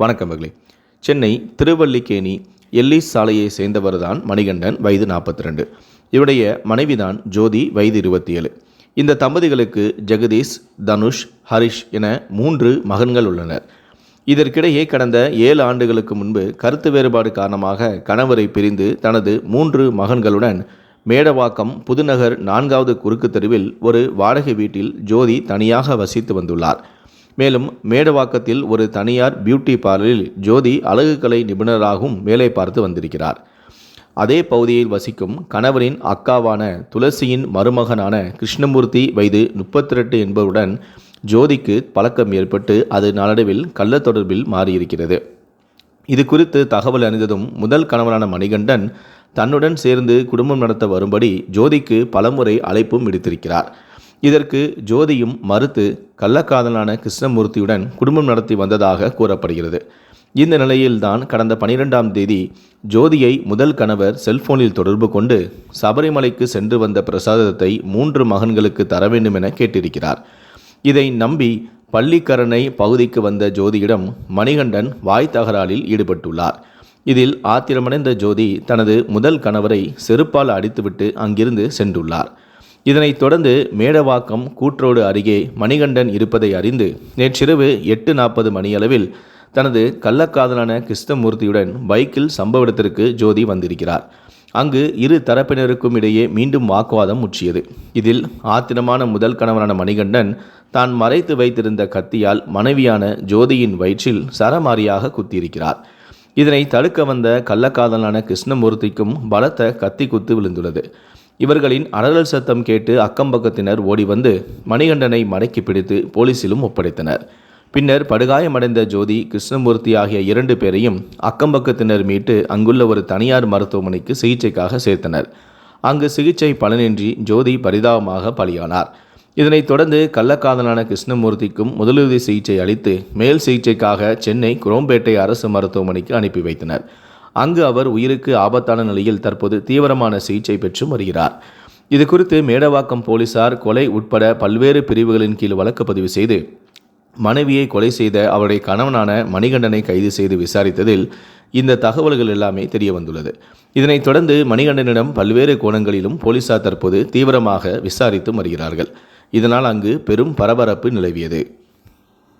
வணக்கம் மகளே. சென்னை திருவல்லிக்கேணி எல்லிஸ் சாலையை சேர்ந்தவர்தான் மணிகண்டன் வயது நாற்பத்தி ரெண்டு இவருடைய மனைவிதான் ஜோதி வயது இருபத்தி ஏழு இந்த தம்பதிகளுக்கு ஜெகதீஷ் தனுஷ் ஹரிஷ் என மூன்று மகன்கள் உள்ளனர். இதற்கிடையே கடந்த ஏழு ஆண்டுகளுக்கு முன்பு கருத்து வேறுபாடு காரணமாக கணவரை பிரிந்து தனது மூன்று மகன்களுடன் மேடவாக்கம் புதுநகர் நான்காவது குறுக்கு தெருவில் ஒரு வாடகை வீட்டில் ஜோதி தனியாக வசித்து வந்துள்ளார். மேலும் மேடவாக்கத்தில் ஒரு தனியார் பியூட்டி பார்லரில் ஜோதி அழகுக்கலை நிபுணராகவும் வேலை பார்த்து வந்திருக்கிறார். அதே பகுதியில் வசிக்கும் கணவரின் அக்காவான துளசியின் மருமகனான கிருஷ்ணமூர்த்தி வயது முப்பத்தி ரெண்டு என்பவருடன் ஜோதிக்கு பழக்கம் ஏற்பட்டு அது நாளடைவில் கள்ள தொடர்பில் மாறியிருக்கிறது. இது குறித்து தகவல் அறிந்ததும் முதல் கணவரான மணிகண்டன் தன்னுடன் சேர்ந்து குடும்பம் நடத்த வரும்படி ஜோதிக்கு பலமுறை அழைப்பும் விடுத்திருக்கிறார். இதற்கு ஜோதியும் மறுத்து கள்ளக்காதலான கிருஷ்ணமூர்த்தியுடன் குடும்பம் நடத்தி வந்ததாக கூறப்படுகிறது. இந்த நிலையில்தான் கடந்த பனிரெண்டாம் தேதி ஜோதியை முதல் கணவர் செல்போனில் தொடர்பு கொண்டு சபரிமலைக்கு சென்று வந்த பிரசாதத்தை மூன்று மகன்களுக்கு தர வேண்டும் என கேட்டிருக்கிறார். இதை நம்பி பள்ளிக்கரணை பகுதிக்கு வந்த ஜோதியிடம் மணிகண்டன் வாய் தகராறில் ஈடுபட்டுள்ளார். இதில் ஆத்திரமடைந்த ஜோதி தனது முதல் கணவரை செருப்பால் அடித்துவிட்டு அங்கிருந்து சென்றுள்ளார். இதனைத் தொடர்ந்து மேடவாக்கம் கூற்றோடு அருகே மணிகண்டன் இருப்பதை அறிந்து நேற்றிரவு எட்டு நாற்பது மணியளவில் தனது கள்ளக்காதலான கிருஷ்ணமூர்த்தியுடன் பைக்கில் சம்பவ இடத்திற்கு ஜோதி வந்திருக்கிறார். அங்கு இரு தரப்பினருக்கும் இடையே மீண்டும் வாக்குவாதம் முற்றியது. இதில் ஆத்திரமான முதல் கணவனான மணிகண்டன் தான் மறைத்து வைத்திருந்த கத்தியால் மனைவியான ஜோதியின் வயிற்றில் சரமாரியாக குத்தியிருக்கிறார். இதனை தடுக்க வந்த கள்ளக்காதலான கிருஷ்ணமூர்த்திக்கும் பலத்த கத்தி குத்து விழுந்துள்ளது. இவர்களின் அலறல் சத்தம் கேட்டு அக்கம்பக்கத்தினர் ஓடி வந்து மணிகண்டனை மடக்கி பிடித்து போலீசிலும் ஒப்படைத்தனர். பின்னர் படுகாயமடைந்த ஜோதி கிருஷ்ணமூர்த்தி ஆகிய இரண்டு பேரையும் அக்கம்பக்கத்தினர் மீட்டு அங்குள்ள ஒரு தனியார் மருத்துவமனைக்கு சிகிச்சைக்காக சேர்த்தனர். அங்கு சிகிச்சை பலனின்றி ஜோதி பரிதாபமாக பலியானார். இதனைத் தொடர்ந்து கள்ளக்காதலான கிருஷ்ணமூர்த்திக்கும் முதலுதவி சிகிச்சை அளித்து மேல் சிகிச்சைக்காக சென்னை குரோம்பேட்டை அரசு மருத்துவமனைக்கு அனுப்பி வைத்தனர். அங்கு அவர் உயிருக்கு ஆபத்தான நிலையில் தற்போது தீவிரமான சிகிச்சை பெற்று வருகிறார். இது குறித்து மேடவாக்கம் போலீசார் கொலை உட்பட பல்வேறு பிரிவுகளின் கீழ் வழக்கு பதிவு செய்து மனைவியை கொலை செய்த அவருடைய கணவனான மணிகண்டனை கைது செய்து விசாரித்ததில் இந்த தகவல்கள் எல்லாமே தெரிய வந்துள்ளது. இதனைத் தொடர்ந்து மணிகண்டனிடம் பல்வேறு கோணங்களிலும் போலீசார் தற்போது தீவிரமாக விசாரித்து வருகிறார்கள். இதனால் அங்கு பெரும் பரபரப்பு நிலவியது.